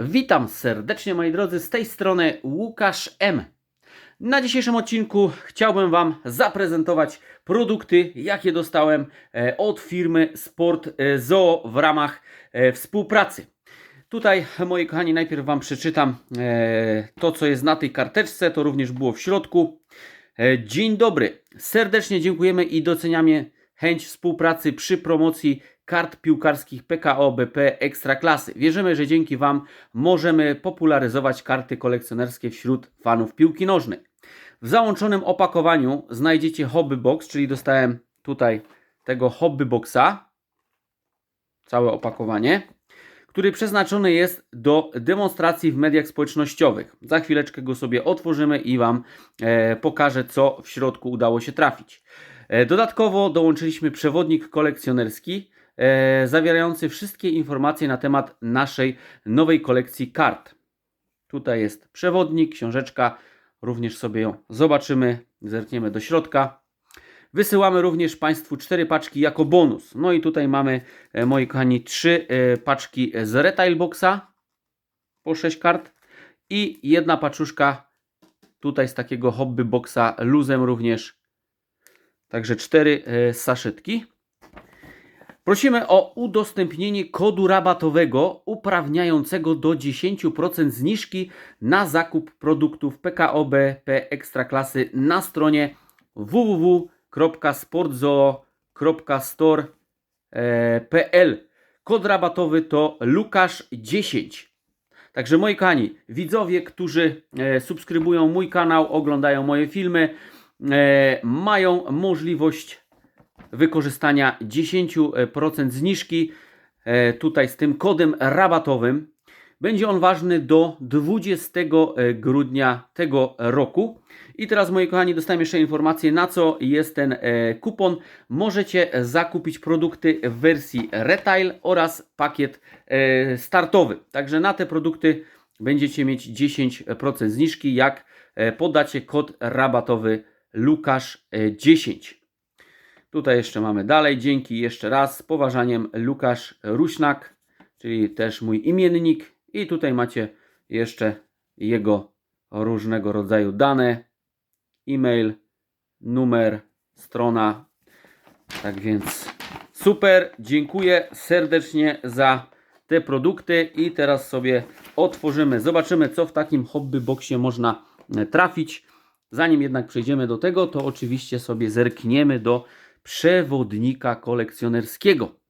Witam serdecznie moi drodzy, z tej strony Łukasz M. Na dzisiejszym odcinku chciałbym Wam zaprezentować produkty, jakie dostałem e, od firmy Sport e, Zoo w ramach e, współpracy. Tutaj, moi kochani, najpierw Wam przeczytam to, co jest na tej karteczce, to również było w środku. Dzień dobry, serdecznie dziękujemy i doceniamy chęć współpracy przy promocji kart piłkarskich PKO BP Ekstraklasy. Wierzymy, że dzięki Wam możemy popularyzować karty kolekcjonerskie wśród fanów piłki nożnej. W załączonym opakowaniu znajdziecie hobby box, czyli dostałem tutaj tego hobby boxa, całe opakowanie, który przeznaczony jest do demonstracji w mediach społecznościowych. Za chwileczkę go sobie otworzymy i Wam e, pokażę, co w środku udało się trafić. E, Dodatkowo dołączyliśmy przewodnik kolekcjonerski zawierający wszystkie informacje na temat naszej nowej kolekcji kart. Tutaj jest przewodnik, książeczka, również sobie ją zobaczymy, zerkniemy do środka. Wysyłamy również Państwu cztery paczki jako bonus. No i tutaj mamy, e, moi kochani, trzy e, paczki z Retail Boxa po 6 kart i jedna paczuszka tutaj z takiego hobby boxa luzem również. Także cztery e, saszetki. Prosimy o udostępnienie kodu rabatowego uprawniającego do 10% zniżki na zakup produktów PKO BP Ekstraklasy na stronie www.sportzoo.store.pl. Kod rabatowy to Lukasz10. Także moi kochani, widzowie, którzy e, subskrybują mój kanał, oglądają moje filmy, e, mają możliwość wykorzystania 10% zniżki e, tutaj z tym kodem rabatowym. Będzie on ważny do 20 grudnia tego roku. I teraz, moi kochani, dostałem jeszcze informację, na co jest ten e, kupon. Możecie zakupić produkty w wersji retail oraz pakiet e, startowy. Także na te produkty będziecie mieć 10% zniżki, jak e, podacie kod rabatowy Lukasz10. Tutaj jeszcze mamy dalej. Dzięki jeszcze raz. Z poważaniem Lukasz Ruśnak, czyli też mój imiennik. I tutaj macie jeszcze jego różnego rodzaju dane. E-mail, numer, strona. Tak więc super. Dziękuję serdecznie za te produkty. I teraz sobie otworzymy. Zobaczymy, co w takim hobby boxie można e, trafić. Zanim jednak przejdziemy do tego, to oczywiście sobie zerkniemy do przewodnika kolekcjonerskiego.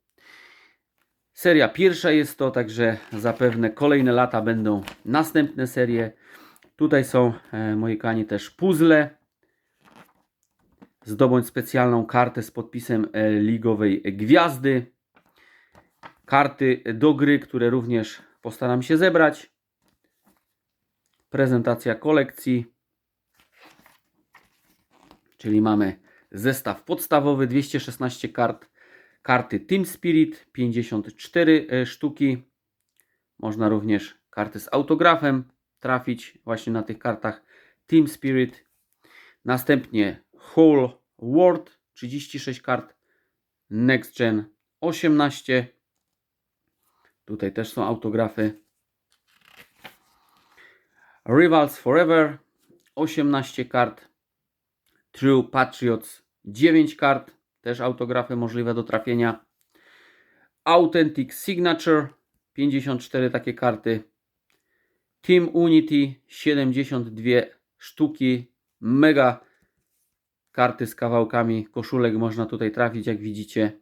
Seria pierwsza jest to, także zapewne kolejne lata będą następne serie. Tutaj są, e, moi kochani, też puzzle. Zdobądź specjalną kartę z podpisem e, ligowej gwiazdy. Karty do gry, które również postaram się zebrać. Prezentacja kolekcji. Czyli mamy zestaw podstawowy 216 kart, karty Team Spirit 54 e, sztuki. Można również karty z autografem trafić właśnie na tych kartach Team Spirit. Następnie Whole World 36 kart, Next Gen 18. Tutaj też są autografy. Rivals Forever 18 kart. True Patriots 9 kart, też autografy możliwe do trafienia. Authentic Signature 54 takie karty. Team Unity 72 sztuki. Mega karty z kawałkami koszulek można tutaj trafić, jak widzicie.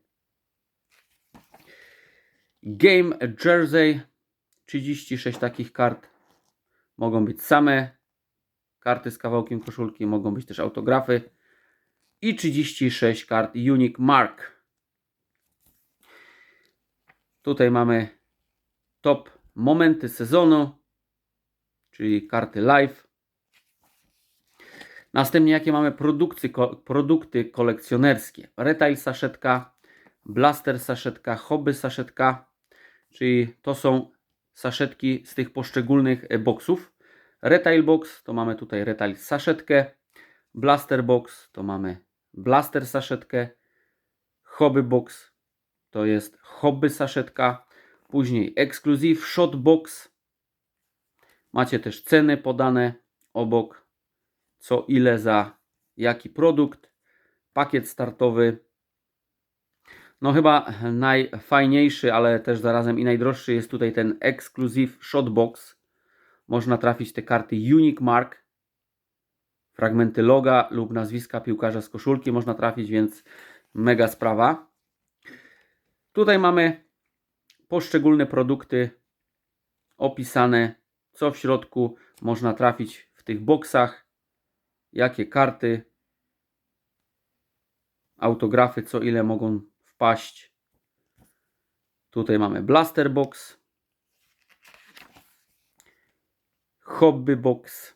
Game Jersey 36 takich kart. Mogą być same karty z kawałkiem koszulki, mogą być też autografy i 36 kart Unique Mark. Tutaj mamy top momenty sezonu, czyli karty live. Następnie jakie mamy produkty, produkty kolekcjonerskie. Retail saszetka, blaster saszetka, hobby saszetka, czyli to są saszetki z tych poszczególnych e, boxów. Retail box to mamy tutaj retail saszetkę, blaster box to mamy blaster saszetkę, hobby box to jest hobby saszetka, później exclusive shot box Macie też ceny podane obok, co ile za jaki produkt, pakiet startowy. No chyba najfajniejszy, ale też zarazem i najdroższy jest tutaj ten Exclusive Shotbox. Można trafić te karty Unique Mark, fragmenty loga lub nazwiska piłkarza z koszulki można trafić, więc mega sprawa. Tutaj mamy poszczególne produkty opisane, co w środku można trafić w tych boksach, jakie karty, autografy, co ile mogą wpaść. Tutaj mamy Blaster Box, Hobby Box,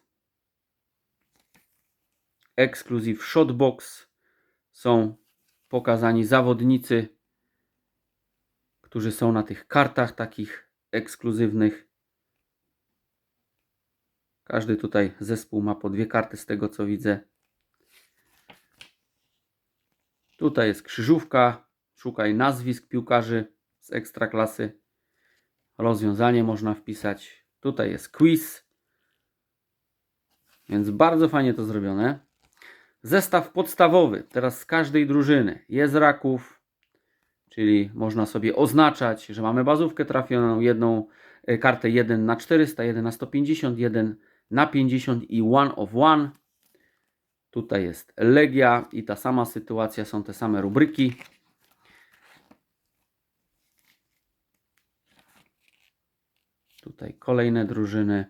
Exclusive Shot Box. Są pokazani zawodnicy, którzy są na tych kartach takich ekskluzywnych. Każdy tutaj zespół ma po dwie karty z tego co widzę. Tutaj jest krzyżówka. Szukaj nazwisk piłkarzy z ekstraklasy. Rozwiązanie można wpisać. Tutaj jest quiz. Więc bardzo fajnie to zrobione. Zestaw podstawowy. Teraz z każdej drużyny jest raków, czyli można sobie oznaczać, że mamy bazówkę trafioną, jedną e, kartę 1 na 400, 1 na 150, 1 na 50 i one of one. Tutaj jest Legia i ta sama sytuacja, są te same rubryki. Tutaj kolejne drużyny.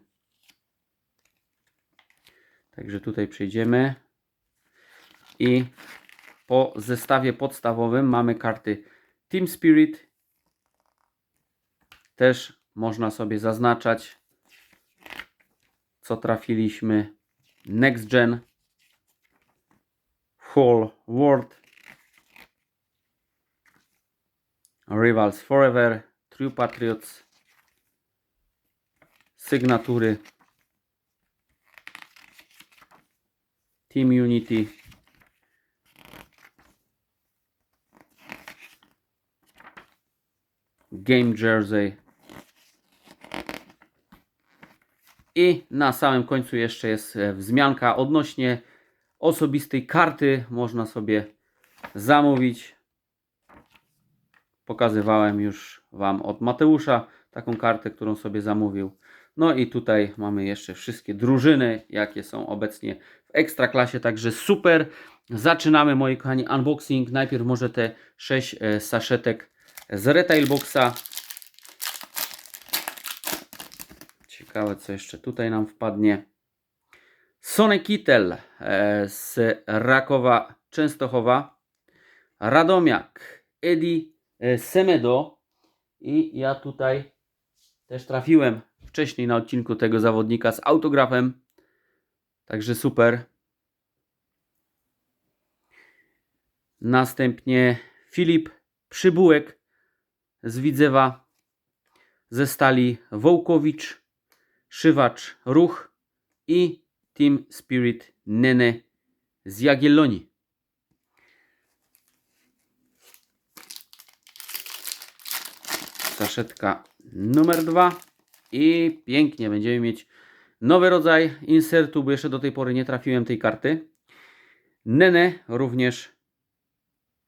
Także tutaj przejdziemy. I po zestawie podstawowym mamy karty Team Spirit. Też można sobie zaznaczać, co trafiliśmy. Next Gen. Whole World. Rivals Forever. True Patriots. Sygnatury. Team Unity. Game Jersey. I na samym końcu jeszcze jest e, wzmianka odnośnie osobistej karty. Można sobie zamówić. Pokazywałem już Wam od Mateusza taką kartę, którą sobie zamówił. No i tutaj mamy jeszcze wszystkie drużyny, jakie są obecnie w Ekstraklasie, także super. Zaczynamy, moi kochani, unboxing. Najpierw może te 6 e, saszetek z Retail Boxa. Ciekawe, co jeszcze tutaj nam wpadnie. Sony Kittel e, z Rakowa Częstochowa. Radomiak, Edi e, Semedo. I ja tutaj też trafiłem wcześniej na odcinku tego zawodnika z autografem. Także super. Następnie Filip Przybułek z Widzewa, ze stali Wołkowicz, Szywacz Ruch i Team Spirit Nene z Jagiellonii. Saszetka numer dwa i pięknie będziemy mieć nowy rodzaj insertu, bo jeszcze do tej pory nie trafiłem tej karty. Nene również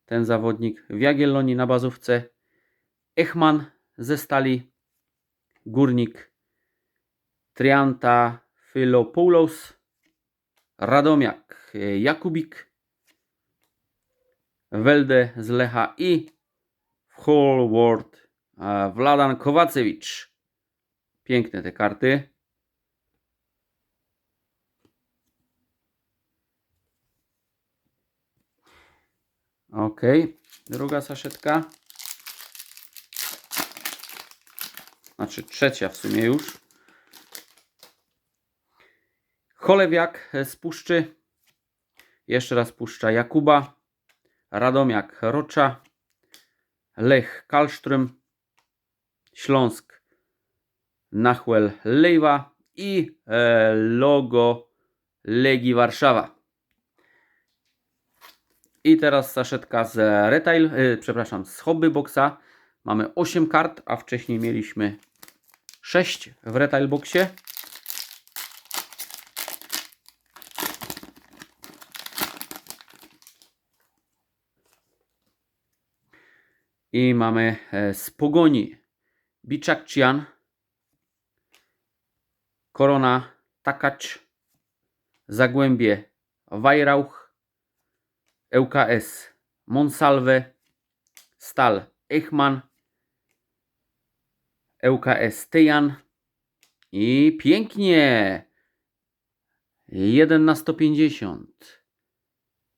ten zawodnik w Jagiellonii na bazówce. Echman ze stali. Górnik Trianta Philopoulos. Radomiak Jakubik. Welde z Lecha i Whole World Vladan Kowacewicz. Piękne te karty. Ok, druga saszetka. Znaczy trzecia w sumie już. Cholewiak z Puszczy. Jeszcze raz Puszcza Jakuba. Radomiak Rocza. Lech Kalsztrym. Śląsk Nachwel Lejwa i e, logo Legii Warszawa. I teraz saszetka z retail, e, przepraszam, z hobby boxa. Mamy 8 kart, a wcześniej mieliśmy 6 w retail boxie. I mamy e, z pogoni Bichakcian, Korona Takacz, Zagłębie Wajrauch, ŁKS Monsalve, Stal Eichmann, ŁKS Tejan i pięknie 1 na 150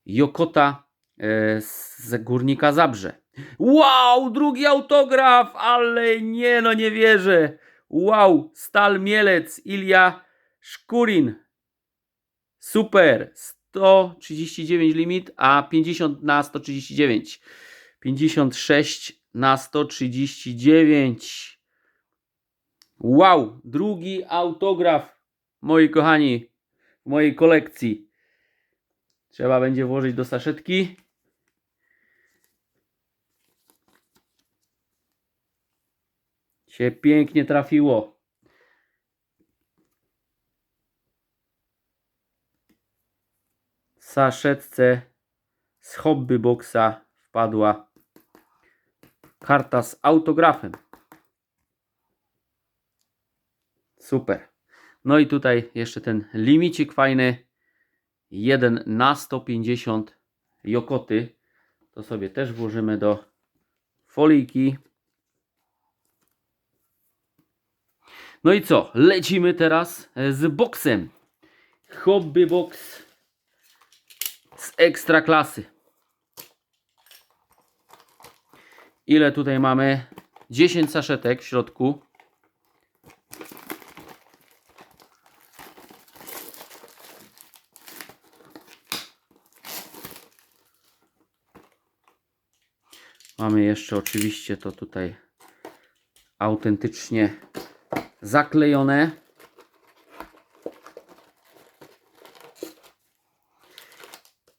Jokota e, z Górnika Zabrze. Wow, drugi autograf, ale nie no, nie wierzę. Wow, Stal Mielec, Ilia Szkurin. Super, 139 limit, a 50 na 139. 56 na 139. Wow, drugi autograf, moi kochani, w mojej kolekcji. Trzeba będzie włożyć do saszetki. Się pięknie trafiło. Saszetce z hobby boxa wpadła karta z autografem. Super. No i tutaj jeszcze ten limicik fajny. 1 na 150 jokoty. To sobie też włożymy do foliki. No i co? Lecimy teraz z boksem. Hobby box z ekstra klasy. Ile tutaj mamy? 10 saszetek w środku. Mamy jeszcze oczywiście to tutaj autentycznie zaklejone.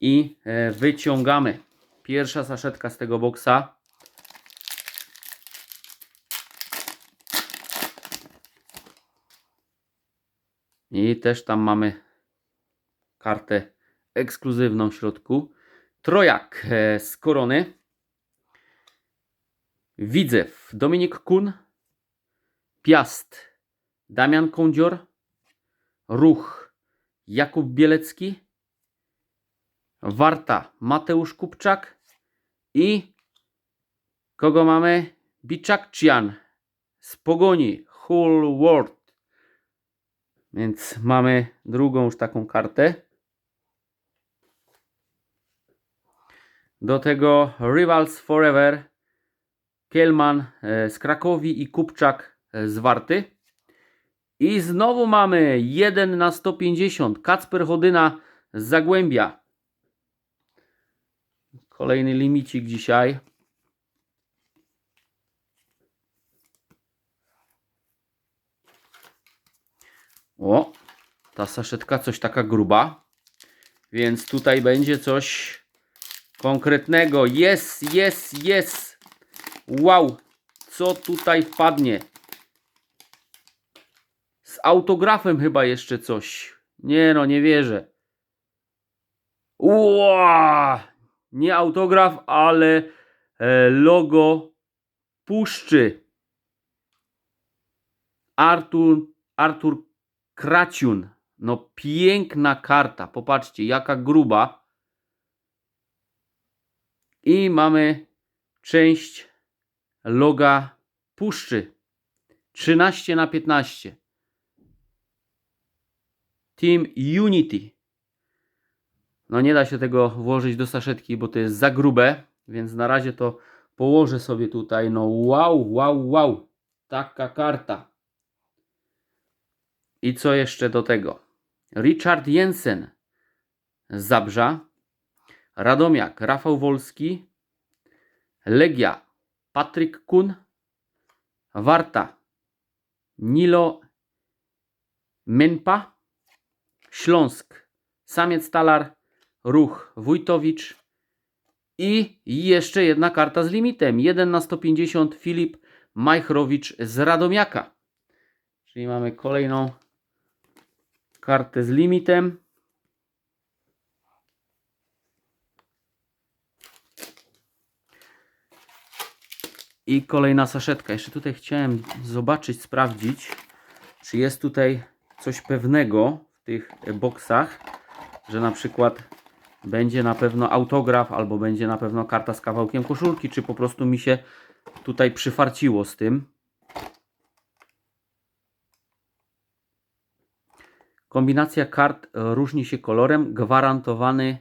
I e, wyciągamy. Pierwsza saszetka z tego boksa. I też tam mamy kartę ekskluzywną w środku. Trojak e, z korony. Widzew Dominik Kun, Piast Damian Kądzior, Ruch Jakub Bielecki, Warta Mateusz Kupczak i kogo mamy? Biczakcian z Pogoni Hull World. Więc mamy drugą już taką kartę. Do tego Rivals Forever Kielman e, z Krakowi i Kupczak e, z Warty. I znowu mamy 1 na 150. Kacper Chodyna z Zagłębia. Kolejny limicik dzisiaj. O, ta saszetka coś taka gruba. Więc tutaj będzie coś konkretnego. Jest, jest, jest. Wow, co tutaj wpadnie? Z autografem chyba jeszcze coś. Nie no, nie wierzę. Wow! Nie autograf, ale e, logo Puszczy. Artur, Artur Kraciun. No piękna karta. Popatrzcie, jaka gruba. I mamy część loga puszczy. 13 na 15 Team Unity. No nie da się tego włożyć do saszetki, bo to jest za grube, więc na razie to położę sobie tutaj, no wow, wow, wow. Taka karta. I co jeszcze do tego? Richard Jensen Zabrza. Radomiak Rafał Wolski. Legia Patryk Kun, Warta, Nilo Menpa, Śląsk, Samiec Talar, Ruch Wójtowicz i jeszcze jedna karta z limitem. 1 na 150 Filip Majchrowicz z Radomiaka. Czyli mamy kolejną kartę z limitem. I kolejna saszetka. Jeszcze tutaj chciałem zobaczyć, sprawdzić, czy jest tutaj coś pewnego w tych boksach, że na przykład będzie na pewno autograf, albo będzie na pewno karta z kawałkiem koszulki, czy po prostu mi się tutaj przyfarciło z tym. Kombinacja kart różni się kolorem. Gwarantowany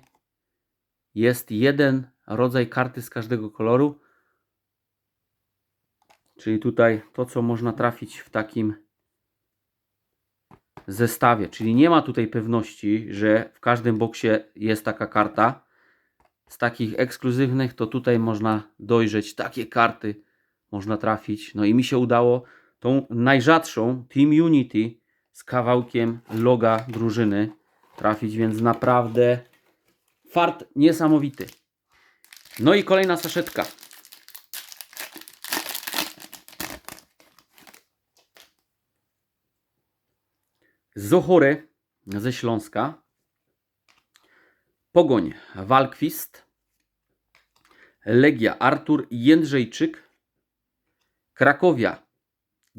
jest jeden rodzaj karty z każdego koloru. Czyli tutaj to, co można trafić w takim zestawie. Czyli nie ma tutaj pewności, że w każdym boksie jest taka karta. Z takich ekskluzywnych to tutaj można dojrzeć takie karty, można trafić. No i mi się udało tą najrzadszą Team Unity z kawałkiem loga drużyny trafić, więc naprawdę fart niesamowity. No i kolejna saszetka. Zochory ze Śląska. Pogoń Walkwist. Legia Artur Jędrzejczyk. Krakowia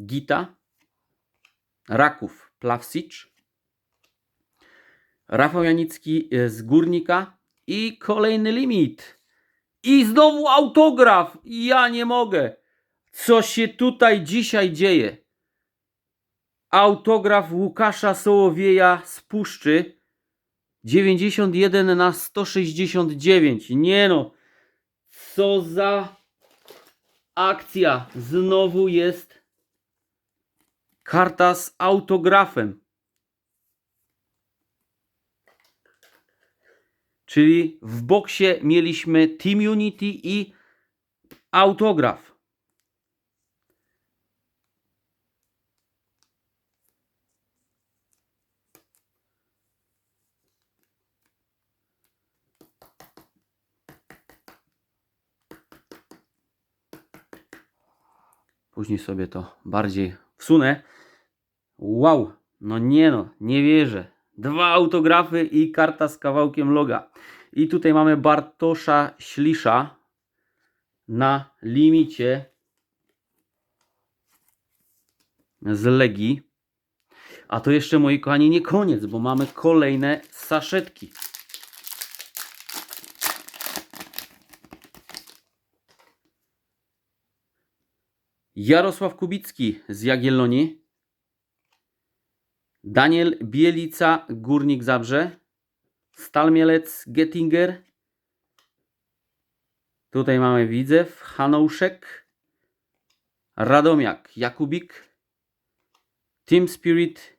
Gita. Raków Plawsicz. Rafał Janicki z Górnika. I kolejny limit. I znowu autograf. Ja nie mogę. Co się tutaj dzisiaj dzieje? Autograf Łukasza Sołowieja z Puszczy 91 na 169. Nie no. Co za akcja. Znowu jest karta z autografem. Czyli w boksie mieliśmy Team Unity i autograf. Później sobie to bardziej wsunę. Wow, no nie no, nie wierzę. Dwa autografy i karta z kawałkiem loga. I tutaj mamy Bartosza Ślisza na limicie z Legii. A to jeszcze, moi kochani, nie koniec, bo mamy kolejne saszetki. Jarosław Kubicki z Jagiellonii. Daniel Bielica, Górnik Zabrze. Stal Mielec, Gettinger. Tutaj mamy Widzew, Hanouszek. Radomiak, Jakubik. Team Spirit,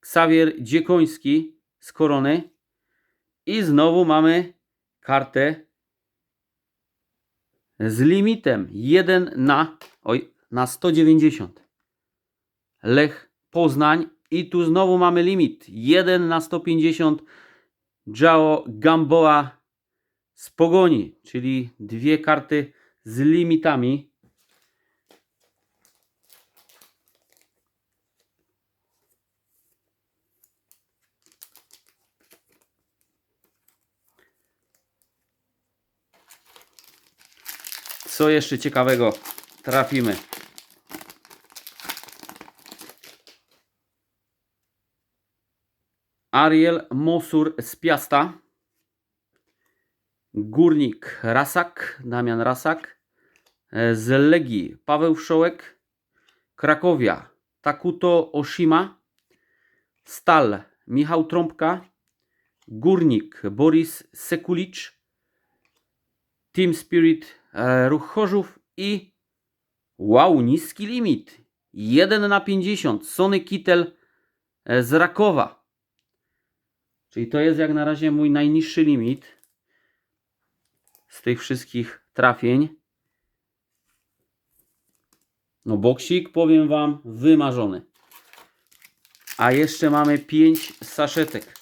Xavier Dziekoński z Korony. I znowu mamy kartę z limitem 1 na, oj, na 190. Lech Poznań i tu znowu mamy limit 1 na 150 Jao Gamboa z Pogoni, czyli dwie karty z limitami. Co jeszcze ciekawego trafimy? Ariel Mosur z Piasta. Górnik Rasak, Damian Rasak. E, Z Legii Paweł Wszołek. Krakowia Takuto Oshima. Stal Michał Trąbka. Górnik Boris Sekulicz. Team Spirit e, Ruch Chorzów i wow, niski limit. 1 na 50. Sony Kittel e, z Rakowa. Czyli to jest jak na razie mój najniższy limit z tych wszystkich trafień. No boksik, powiem Wam, wymarzony. A jeszcze mamy 5 saszetek.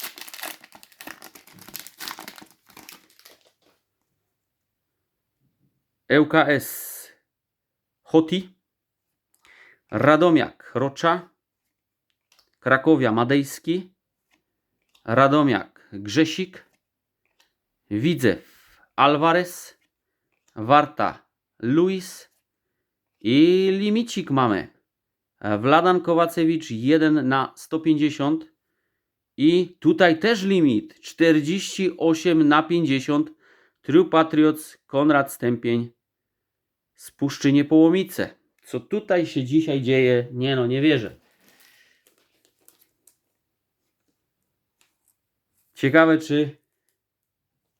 ŁKS Hoti, Radomiak Rocza, Krakowia Madejski, Radomiak Grzesik, Widzew Alvarez, Warta Luis, I limicik mamy. Wladan Kowacewicz 1 na 150. I tutaj też limit 48 na 50. True Patriots Konrad Stępień z Puszczy Niepołomice. Co tutaj się dzisiaj dzieje? Nie no, nie wierzę. Ciekawe, czy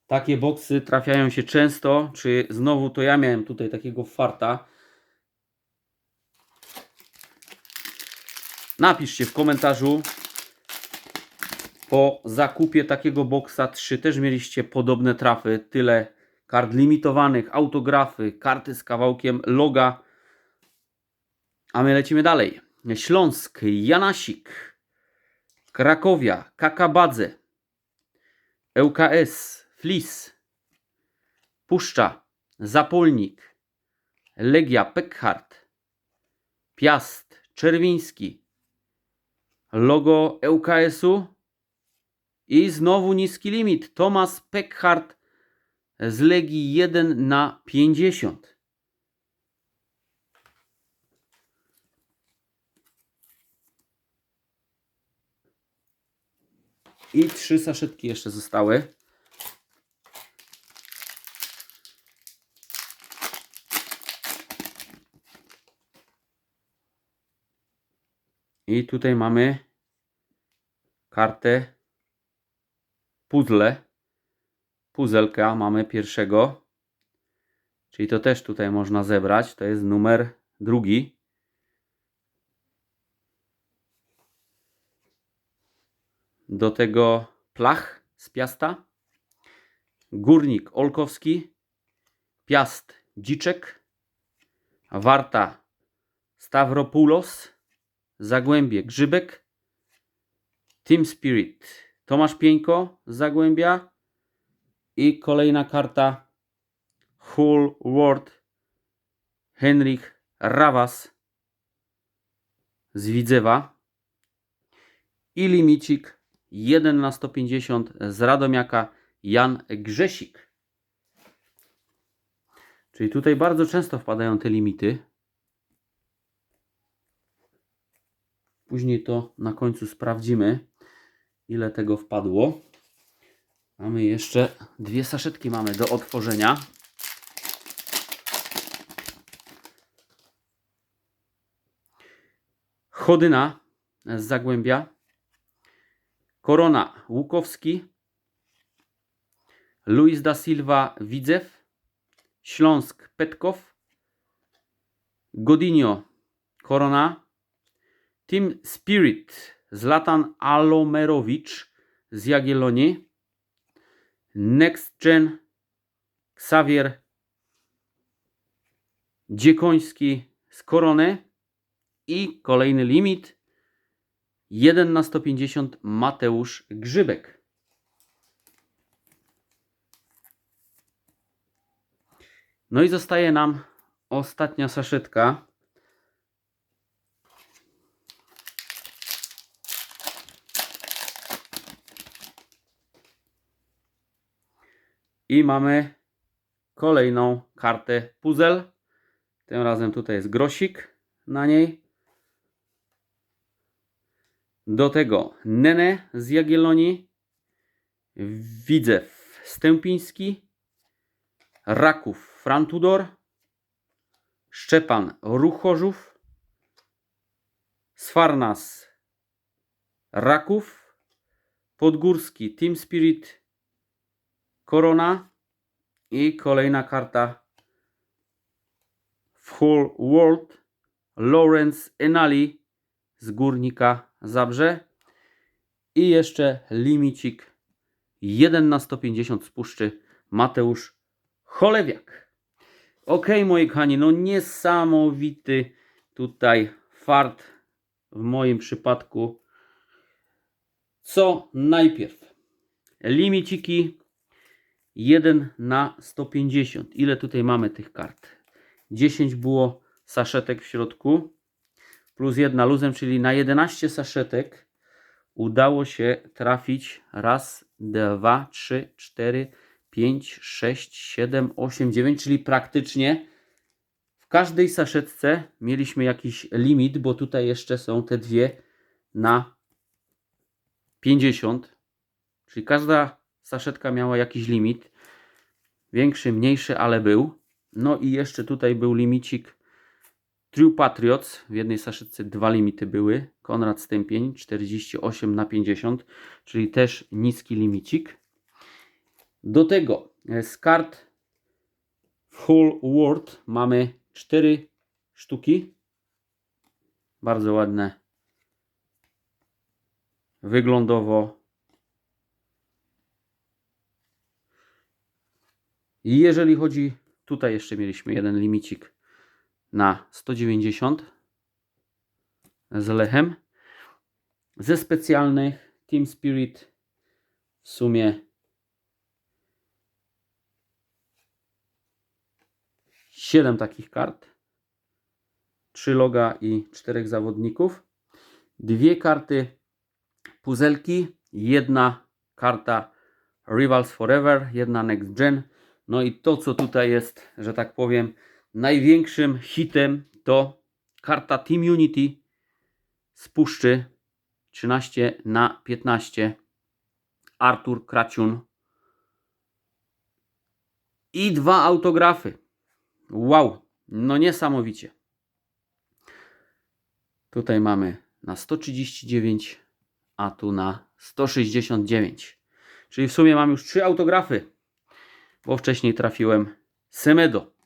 takie boksy trafiają się często, czy znowu to ja miałem tutaj takiego farta. Napiszcie w komentarzu po zakupie takiego boksa 3 też mieliście podobne trafy, tyle kart limitowanych, autografy, karty z kawałkiem loga. A my lecimy dalej. Śląsk, Janasik, Krakowia, Kakabadze, ŁKS, Flis, Puszcza, Zapolnik, Legia, Pekhart, Piast, Czerwiński, logo ŁKS-u i znowu niski limit. Tomasz Pekhart z Legii 1 na 50. I trzy saszetki jeszcze zostały. I tutaj mamy kartę puzzle. Puzelka mamy pierwszego. Czyli to też tutaj można zebrać. To jest numer drugi. Do tego Plach z Piasta. Górnik Olkowski. Piast Dziczek. Warta Stavropoulos. Zagłębie Grzybek. Team Spirit Tomasz Pieńko z Zagłębia. I kolejna karta Hull World Henrik Rawas z Widzewa. I limicik 1 na 150 z Radomiaka Jan Grzesik. Czyli tutaj bardzo często wpadają te limity. Później to na końcu sprawdzimy, ile tego wpadło. Mamy jeszcze dwie saszetki mamy do otworzenia. Chodyna z Zagłębia. Korona Łukowski. Luis da Silva Widzew. Śląsk Petkow. Godinio Korona. Team Spirit Zlatan Alomerowicz z Jagiellonii. Next Gen Xavier Dziekoński z Korony i kolejny limit 1 na 150 Mateusz Grzybek. No i zostaje nam ostatnia saszetka. I mamy kolejną kartę puzzle. Tym razem tutaj jest grosik na niej. Do tego Nene z Jagiellonii. Widzew Stępiński. Raków Frantudor. Szczepan Ruchorzów. Sfarnas Raków. Podgórski Team Spirit Korona i kolejna karta Full World Lawrence Enali z Górnika Zabrze i jeszcze limicik 1 na 150 z Puszczy Mateusz Cholewiak. Ok, moi kochani, no niesamowity tutaj fart w moim przypadku. Co najpierw? Limiciki 1 na 150. Ile tutaj mamy tych kart? 10 było saszetek w środku, plus jedna luzem, czyli na 11 saszetek udało się trafić raz, dwa, trzy, cztery, pięć, sześć, siedem, osiem, dziewięć, czyli praktycznie w każdej saszetce mieliśmy jakiś limit, bo tutaj jeszcze są te dwie na 50. Czyli każda saszetka miała jakiś limit. Większy, mniejszy, ale był. No i jeszcze tutaj był limicik True Patriots. W jednej saszetce dwa limity były. Konrad Stępień 48 na 50, czyli też niski limicik. Do tego e, z kart w Whole World mamy cztery sztuki. Bardzo ładne. Wyglądowo. I jeżeli chodzi, tutaj jeszcze mieliśmy jeden limicik na 190 z Lechem. Ze specjalnych Team Spirit w sumie 7 takich kart. 3 loga i 4 zawodników. Dwie karty puzelki, jedna karta Rivals Forever, jedna Next Gen. No i to, co tutaj jest, że tak powiem, największym hitem, to karta Team Unity z puszczy 13 na 15. Artur Kraciun. I dwa autografy. Wow, no niesamowicie. Tutaj mamy na 139, a tu na 169. Czyli w sumie mam już trzy autografy, bo wcześniej trafiłem Semedo.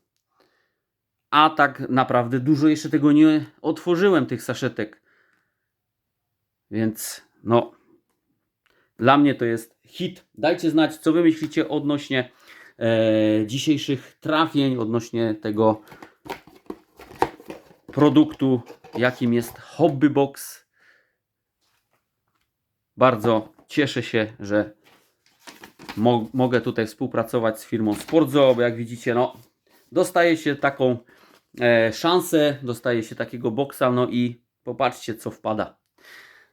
A tak naprawdę dużo jeszcze tego nie otworzyłem, tych saszetek. Więc no, dla mnie to jest hit. Dajcie znać, co wy myślicie odnośnie e, dzisiejszych trafień, odnośnie tego produktu, jakim jest Hobby Box. Bardzo cieszę się, że mo mogę tutaj współpracować z firmą Sportzo, bo jak widzicie, no, dostaje się taką szansę, dostaje się takiego boksa, no i popatrzcie, co wpada.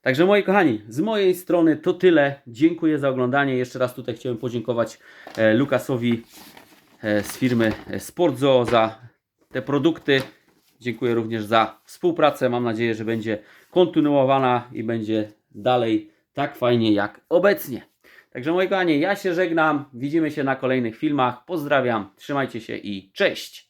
Także moi kochani, z mojej strony to tyle. Dziękuję za oglądanie. Jeszcze raz tutaj chciałem podziękować e, Lukasowi e, z firmy e, Sportzo za te produkty. Dziękuję również za współpracę. Mam nadzieję, że będzie kontynuowana i będzie dalej tak fajnie jak obecnie. Także moi kochani, ja się żegnam. Widzimy się na kolejnych filmach. Pozdrawiam, trzymajcie się i cześć!